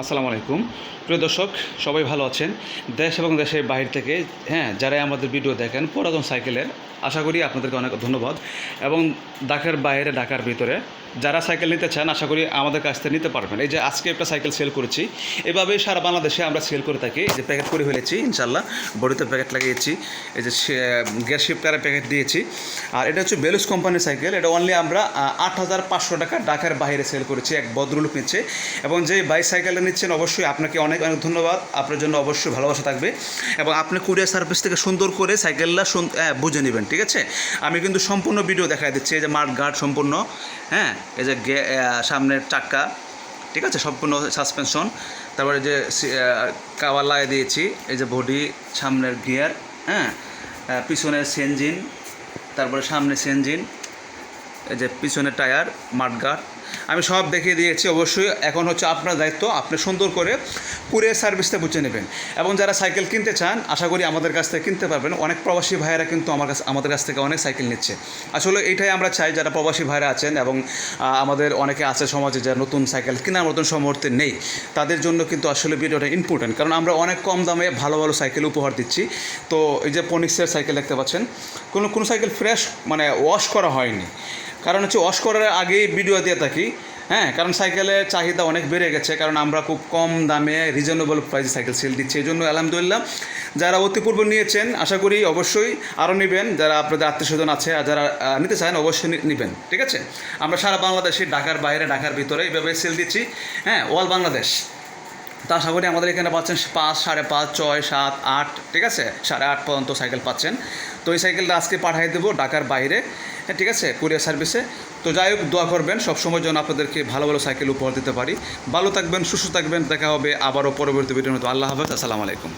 আসসালামু আলাইকুম। প্রিয় দর্শক, সবাই ভালো আছেন? দেশ এবং দেশের বাইরে থেকে হ্যাঁ যারা আমাদের ভিডিও দেখেন, পুরাতন সাইকেলের আশা করি আপনাদেরকে অনেক ধন্যবাদ। এবং ঢাকার বাইরে, ঢাকার ভিতরে যারা সাইকেল নিতে চান, আশা করি আমাদের কাছ থেকে নিতে পারবেন। এই যে আজকে একটা সাইকেল সেল করেছি এভাবেই সারা বাংলাদেশে আমরা সেল করে থাকি। এই যে প্যাকেট করে ফেলেছি ইনশাল্লাহ বডিতে প্যাকেট লাগিয়েছি। এই যে গ্যাস শিফটারের প্যাকেট দিয়েছি। আর এটা হচ্ছে বেলুস কোম্পানির সাইকেল। এটা অনলি আমরা আট হাজার পাঁচশো টাকা ঢাকার বাইরে সেল করেছি এক ভদ্রলোক নিচ্ছে। এবং যে বাইক সাইকেলটা নিচ্ছেন, অবশ্যই আপনাকে অনেক অনেক ধন্যবাদ। আপনার জন্য অবশ্যই ভালোবাসা থাকবে। এবং আপনি কুরিয়ার সার্ভিস থেকে সুন্দর করে সাইকেলটা বুঝে নেবেন। ঠিক আছে? আমি কিন্তু সম্পূর্ণ ভিডিও দেখা দিচ্ছি, এই যে মাঠ গার্ড সম্পূর্ণ হ্যাঁ? এই যে সামনের চাক্কা, ঠিক আছে? সম্পূর্ণ সাসপেনশন তারপরে যে কাওয়ার লাগিয়ে দিয়েছি, এই যে বডি সামনের গিয়ার হ্যাঁ? পিছনের সেঞ্জিন তারপরে সামনে সেঞ্জিন এই যে পিছনের টায়ার মাঠগাট আমি সব দেখিয়ে দিয়েছি, অবশ্যই। এখন হচ্ছে আপনার দায়িত্ব, আপনি সুন্দর করে কুরিয়ার সার্ভিসটা বুঝে নেবেন। এবং যারা সাইকেল কিনতে চান, আশা করি আমাদের কাছ থেকে কিনতে পারবেন। অনেক প্রবাসী ভাইয়েরা কিন্তু আমার কাছে আমাদের কাছ থেকে অনেক সাইকেল নিচ্ছে। আসলে এটাই আমরা চাই, যারা প্রবাসী ভাইরা আছেন এবং আমাদের অনেকে আছে সমাজে যারা নতুন সাইকেল কেনার মতন সমর্থে নেই, তাদের জন্য কিন্তু আসলে ভিডিওটা ইম্পর্টেন্ট কারণ আমরা অনেক কম দামে ভালো ভালো সাইকেল উপহার দিচ্ছি। তো এই যে পনিক্সের সাইকেল দেখতে পাচ্ছেন, কোনো কোনো সাইকেল ফ্রেশ মানে ওয়াশ করা হয়নি। কারণ হচ্ছে ওয়াশ করার আগেই ভিডিও দিয়ে থাকি। হ্যাঁ কারণ সাইকেলের চাহিদা অনেক বেড়ে গেছে, কারণ আমরা খুব কম দামে রিজনেবল প্রাইসে সাইকেল সেল দিচ্ছি। এই জন্য আলহামদুলিল্লাহ যারা অতিপূর্ব নিয়েছেন, আশা করি অবশ্যই আরও নেবেন। যারা আপনাদের আত্মীয়স্বজন আছে আর যারা নিতে চান অবশ্যই নেবেন, ঠিক আছে? আমরা সারা বাংলাদেশে, ঢাকার বাইরে, ঢাকার ভিতরে এইভাবে সেল দিচ্ছি। হ্যাঁ অল বাংলাদেশ তা আশা করি আমাদের এখানে পাচ্ছেন পাঁচ, সাড়ে পাঁচ, ছয়, সাত, আট, ঠিক আছে? সাড়ে আট পর্যন্ত সাইকেল পাচ্ছেন। তো এই সাইকেলটা আজকে পাঠিয়ে দেবো ঢাকার বাইরে হ্যাঁ ঠিক আছে? কুরিয়ার সার্ভিসে। তো যাই হোক, দোয়া করবেন সবসময় যেন আপনাদেরকে ভালো ভালো সাইকেল উপহার দিতে পারি। ভালো থাকবেন, সুস্থ থাকবেন, দেখা হবে আবারও পরবর্তী ভিডিওর মতো। আল্লাহ হাফেজ, আসসালামু আলাইকুম।